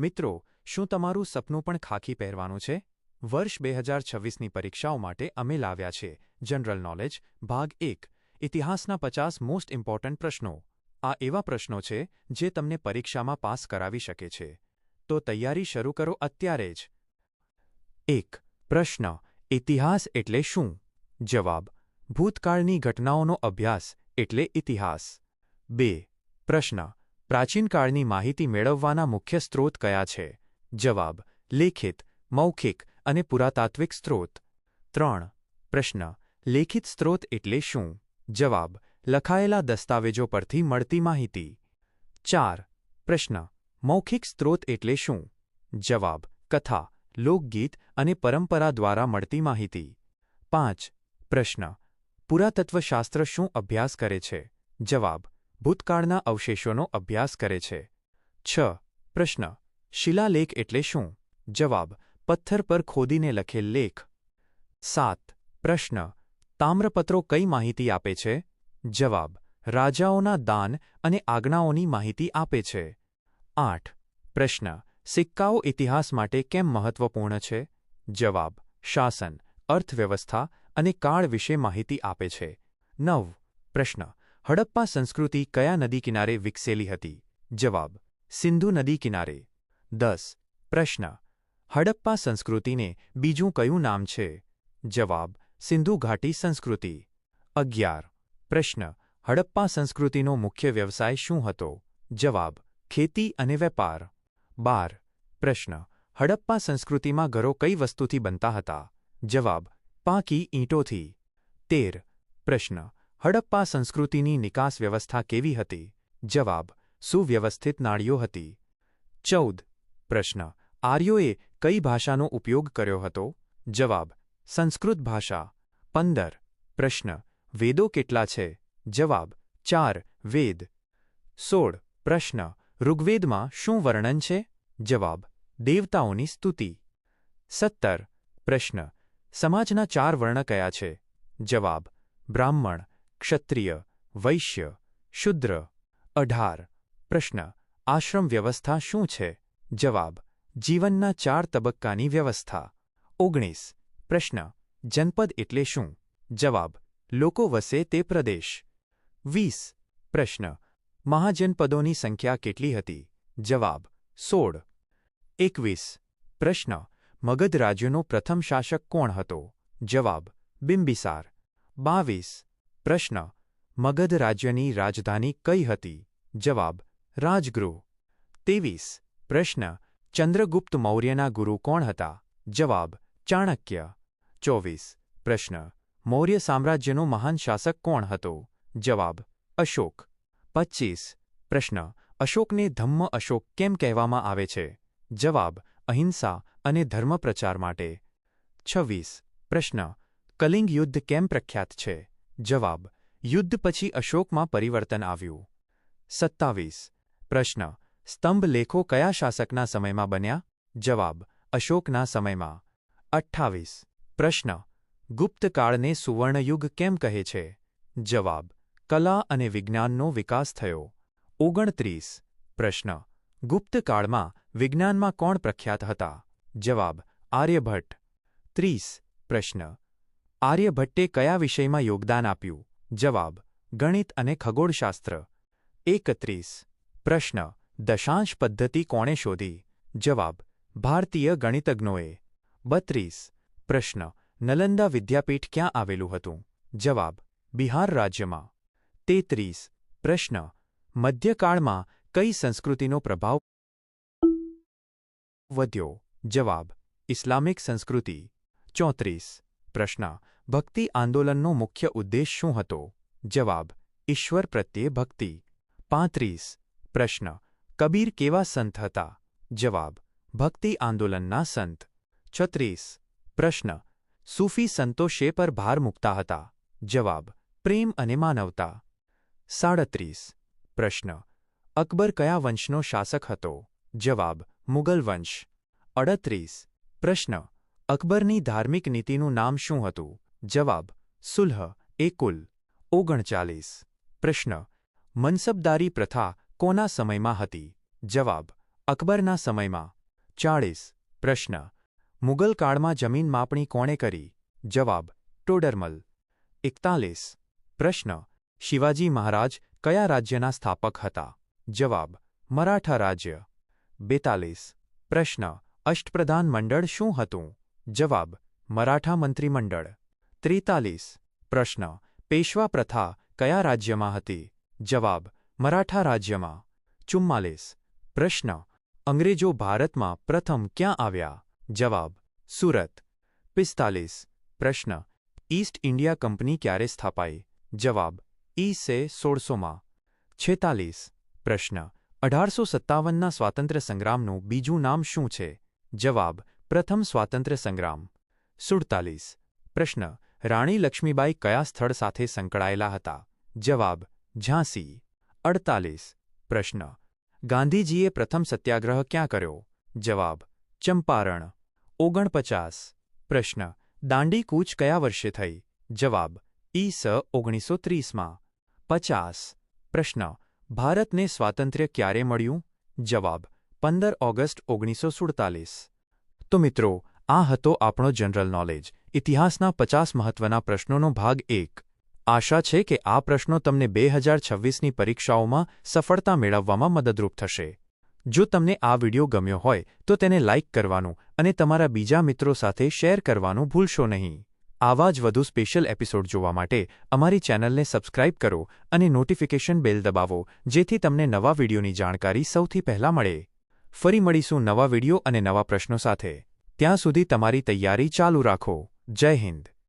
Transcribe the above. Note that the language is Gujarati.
મિત્રો, શું તમારું સપનું પણ ખાખી પહેરવાનું છે? વર્ષ બે હજાર છવ્વીસની પરીક્ષાઓ માટે અમે લાવ્યા છે. જનરલ નોલેજ ભાગ એક, ઇતિહાસના પચાસ મોસ્ટ ઇમ્પોર્ટન્ટ પ્રશ્નો. આ એવા પ્રશ્નો છે, જે તમને પરીક્ષામાં પાસ કરાવી શકે છે. તો તૈયારી શરૂ કરો અત્યારે જ. એક, પ્રશ્ન, ઇતિહાસ એટલે શું? જવાબ, ભૂતકાળની ઘટનાઓનો અભ્યાસ એટલે ઇતિહાસ. બે, પ્રશ્ન પ્રાચીન કાળની માહિતી મેળવવાના મુખ્ય સ્ત્રોત કયા છે? જવાબ, લેખિત, મૌખિક અને પુરાતાત્વિક સ્ત્રોત. ત્રણ, પ્રશ્ન, લેખિત સ્ત્રોત એટલે શું? જવાબ, લખાયેલા દસ્તાવેજો પરથી મળતી માહિતી. ચાર, પ્રશ્ન, મૌખિક સ્ત્રોત એટલે શું? જવાબ, કથા, લોકગીત અને પરંપરા દ્વારા મળતી માહિતી. પાંચ, પ્રશ્ન, પુરાતત્વશાસ્ત્ર શું અભ્યાસ કરે છે? જવાબ ભૂતકાળના અવશેષોનો અભ્યાસ કરે છે. છ. પ્રશ્ન. શિલાલેખ એટલે શું? જવાબ. પથ્થર પર ખોદીને લખેલ લેખ. સાત. પ્રશ્ન. તામ્રપત્રો કઈ માહિતી આપે છે? જવાબ. રાજાઓના દાન અને આજ્ઞાઓની માહિતી આપે છે. આઠ. પ્રશ્ન. સિક્કાઓ ઇતિહાસ માટે કેમ મહત્વપૂર્ણ છે? જવાબ. શાસન, અર્થવ્યવસ્થા અને કાળ વિશે માહિતી આપે છે. નવ. પ્રશ્ન. હડપ્પા સંસ્કૃતિ કયા નદી કિનારે વિકસેલી હતી? જવાબ, સિંધુ નદી કિનારે. દસ, પ્રશ્ન, હડપ્પા સંસ્કૃતિને બીજું કયું નામ છે? જવાબ, સિંધુ ઘાટી સંસ્કૃતિ. અગિયાર, પ્રશ્ન, હડપ્પા સંસ્કૃતિનો મુખ્ય વ્યવસાય શું હતો? જવાબ, ખેતી અને વેપાર. બાર, પ્રશ્ન, હડપ્પા સંસ્કૃતિમાં ઘરો કઈ વસ્તુથી બનતા હતા? જવાબ, પાકી ઈંટોથી. તેર, પ્રશ્ન હડપ્પા સંસ્કૃતિની નિકાસ વ્યવસ્થા કેવી હતી? જવાબ, સુવ્યવસ્થિત નાળીઓ હતી. ચૌદ, પ્રશ્ન, આર્યોએ કઈ ભાષાનો ઉપયોગ કર્યો હતો? જવાબ, સંસ્કૃત ભાષા. પંદર, પ્રશ્ન, વેદો કેટલા છે? જવાબ, ચાર, વેદ. સોળ, પ્રશ્ન, ઋગ્વેદમાં શું વર્ણન છે? જવાબ, દેવતાઓની સ્તુતિ. સત્તર, પ્રશ્ન, સમાજના ચાર વર્ણ કયા છે? જવાબ, બ્રાહ્મણ. ક્ષત્રિય, વૈશ્ય, શુદ્ર, અઢાર, પ્રશ્ન, આશ્રમ વ્યવસ્થા શું છે? જવાબ, જીવનના ચાર તબક્કાની વ્યવસ્થા. ઓગણીસ, પ્રશ્ન, જનપદ એટલે શું? જવાબ, લોકો વસે તે પ્રદેશ. વીસ, પ્રશ્ન, મહાજનપદોની સંખ્યા કેટલી હતી? જવાબ, સોળ. એકવીસ, પ્રશ્ન, મગધ રાજ્યનો પ્રથમ શાસક કોણ હતો? જવાબ, બિંબિસાર. બાવીસ પ્રશ્ન, મગધ રાજ્યની રાજધાની કઈ હતી? જવાબ, રાજગૃહ. તેવીસ પ્રશ્ન, ચંદ્રગુપ્ત મૌર્યના ગુરુ કોણ હતા? જવાબ, ચાણક્ય. ચોવીસ, પ્રશ્ન, મૌર્ય સામ્રાજ્યનો મહાન શાસક કોણ હતો? જવાબ, અશોક. પચ્ચીસ પ્રશ્ન, અશોકને ધમ્મ અશોક કેમ કહેવામાં આવે છે? જવાબ, અહિંસા અને ધર્મ પ્રચાર માટે. છવ્વીસ, પ્રશ્ન કલિંગ યુદ્ધ કેમ પ્રખ્યાત છે? જવાબ, યુદ્ધ પછી અશોકમાં પરિવર્તન આવ્યું. સત્તાવીસ, પ્રશ્ન, સ્તંભ લેખો કયા શાસકના સમયમાં બન્યા? જવાબ, અશોકના સમયમાં. અઠ્ઠાવીસ, પ્રશ્ન ગુપ્તકાળને સુવર્ણયુગ કેમ કહે છે? જવાબ, કલા અને વિજ્ઞાનનો વિકાસ થયો. ઓગણત્રીસ, પ્રશ્ન ગુપ્તકાળમાં વિજ્ઞાનમાં કોણ પ્રખ્યાત હતા? જવાબ, આર્યભટ્ટ. ત્રીસ, પ્રશ્ન આર્યભટ્ટે કયા વિષયમાં યોગદાન આપ્યું? જવાબ, ગણિત અને ખગોળશાસ્ત્ર. એકત્રીસ. પ્રશ્ન, દશાંશ પદ્ધતિ કોણે શોધી? જવાબ, ભારતીય ગણિતજ્ઞોએ. બત્રીસ. પ્રશ્ન, નલંદા વિદ્યાપીઠ ક્યાં આવેલું હતું? જવાબ, બિહાર રાજ્યમાં. તેત્રીસ. પ્રશ્ન, મધ્યકાળમાં કઈ સંસ્કૃતિનો પ્રભાવ વધ્યો? જવાબ, ઇસ્લામિક સંસ્કૃતિ. ચોત્રીસ. પ્રશ્ન ભક્તિ આંદોલનનો મુખ્ય ઉદ્દેશ શું હતો? જવાબ, ઈશ્વર પ્રત્યે ભક્તિ. પાંત્રીસ, પ્રશ્ન, કબીર કેવા સંત હતા? જવાબ, ભક્તિ આંદોલનના સંત. છત્રીસ, પ્રશ્ન, સૂફી સંતો શે પર ભાર મૂકતા હતા? જવાબ, પ્રેમ અને માનવતા. સાડત્રીસ, પ્રશ્ન, અકબર કયા વંશનો શાસક હતો? જવાબ, મુગલ વંશ. અડત્રીસ, પ્રશ્ન, અકબરની ધાર્મિક નીતિનું નામ શું હતું? જવાબ, સુલહ એ કુલ ઓગણચાલીસ. પ્રશ્ન, મનસબદારી પ્રથા કોના સમયમાં હતી? જવાબ, અકબરના સમયમાં. ચાળીસ. પ્રશ્ન, મુગલ કાળમાં જમીન માપણી કોણે કરી? જવાબ, ટોડરમલ. એકતાલીસ. પ્રશ્ન, શિવાજી મહારાજ કયા રાજ્યના સ્થાપક હતા? જવાબ, મરાઠા રાજ્ય. બેતાલીસ. પ્રશ્ન, અષ્ટપ્રધાન મંડળ શું હતું? જવાબ, મરાઠા મંત્રીમંડળ. ત્રેતાલીસ પ્રશ્ન પેશવા પ્રથા કયા રાજ્યમાં હતી જવાબ મરાઠા રાજ્યમાં ચુમ્માલીસ પ્રશ્ન અંગ્રેજો ભારતમાં પ્રથમ ક્યાં આવ્યા જવાબ સુરત પિસ્તાલીસ પ્રશ્ન ઈસ્ટ ઇન્ડિયા કંપની ક્યારે સ્થાપાઈ જવાબ ઈ સે સોળસોમાં છેતાલીસ પ્રશ્ન અઢારસો સત્તાવનના સ્વાતંત્ર્ય સંગ્રામનું બીજું નામ શું છે? જવાબ પ્રથમ સ્વાતંત્ર્ય સંગ્રામ સુડતાલીસ પ્રશ્ન રાણી લક્ષ્મીબાઈ કયા સ્થળ સાથે સંકળાયેલા હતા? જવાબ, ઝાંસી. અડતાલીસ. પ્રશ્ન, ગાંધીજીએ પ્રથમ સત્યાગ્રહ ક્યાં કર્યો? જવાબ, ચંપારણ. ઓગણપચાસ. પ્રશ્ન દાંડી કૂચ કયા વર્ષે થઈ? જવાબ ઈસ ઓગણીસો ત્રીસમાં પચાસ. પ્રશ્ન, ભારતને સ્વાતંત્ર્ય ક્યારે મળ્યું? જવાબ, પંદર ઓગસ્ટ ઓગણીસો સુડતાલીસ તો મિત્રો, આ હતો આપણો જનરલ નોલેજ. ઇતિહાસના પચાસ મહત્વના પ્રશ્નોનો ભાગ એક. આશા છે કે આ પ્રશ્નો તમને બે હજાર છવ્વીસની પરીક્ષાઓમાં સફળતા મેળવવામાં મદદરૂપ થશે. જો તમને આ વિડિયો ગમ્યો હોય, તો તેને લાઇક કરવાનું અને તમારા બીજા મિત્રો સાથે શેર કરવાનું ભૂલશો નહીં. આવા જ વધુ સ્પેશિયલ એપિસોડ જોવા માટે અમારી ચેનલને સબસ્ક્રાઇબ કરો અને નોટિફિકેશન બેલ દબાવો, જેથી તમને નવા વિડિયોની જાણકારી સૌથી પહેલા મળે. ફરી મળીશું નવા વિડિયો અને નવા પ્રશ્નો સાથે. ત્યાં સુધી તમારી તૈયારી ચાલુ રાખો. જય હિન્દ.